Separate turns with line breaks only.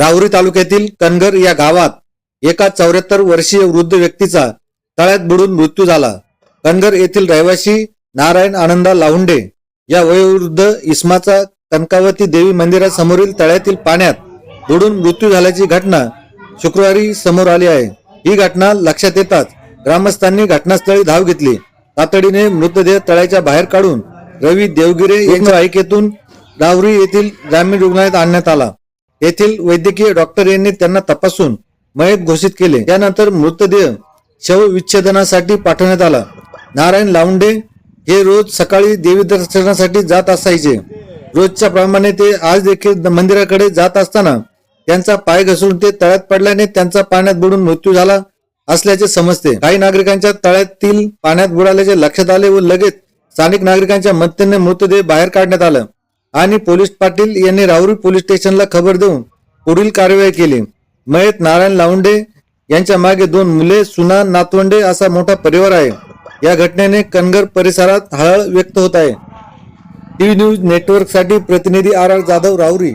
राहुरी तालुक्यातील कनगर या गावात एका चौऱ्याहत्तर वर्षीय वृद्ध व्यक्तीचा तळ्यात बुडून मृत्यू झाला. कनगर येथील रहिवासी नारायण आनंदा लाहुंडे या वयोवृद्ध इस्माचा कनकावती देवी मंदिरासमोरील तळ्यातील पाण्यात बुडून मृत्यू झाल्याची घटना शुक्रवारी समोर आली आहे. ही घटना लक्षात येताच ग्रामस्थांनी घटनास्थळी धाव घेतली. तातडीने मृतदेह तळ्याच्या बाहेर काढून रवी देवगिरे यांच्या ऐकेतून राहुरी येथील ग्रामीण रुग्णालयात आणण्यात आला. येथील वैद्यकीय डॉक्टर यांनी त्यांना तपासून मयत घोषित केले. त्यानंतर मृतदेह शवविच्छेदनासाठी पाठवण्यात आला. नारायण लावंडे हे रोज सकाळी देवी दर्शनासाठी जात असायचे. रोजच्या प्रमाणे ते आज देखील मंदिराकडे जात असताना त्यांचा पाय घसरून ते तळ्यात पडल्याने त्यांचा पाण्यात बुडून मृत्यू झाला असल्याचे समजते. काही नागरिकांच्या तळ्यातील पाण्यात बुडाल्याचे लक्षात आले व लगेच स्थानिक नागरिकांच्या मदतीने मृतदेह बाहेर काढण्यात आला. आणि पोलीस पाटील यांनी राहुरी पोलीस स्टेशनला खबर देऊन पुढील कारवाई केली. मयत नारायण लावंडे यांच्या मागे दोन मुले सुना नातवंडे असा मोठा परिवार आहे. या घटनेने कनगर परिसरात हळहळ व्यक्त होत आहे. टीव्ही न्यूज नेटवर्कसाठी प्रतिनिधी आर आर जाधव राहुरी.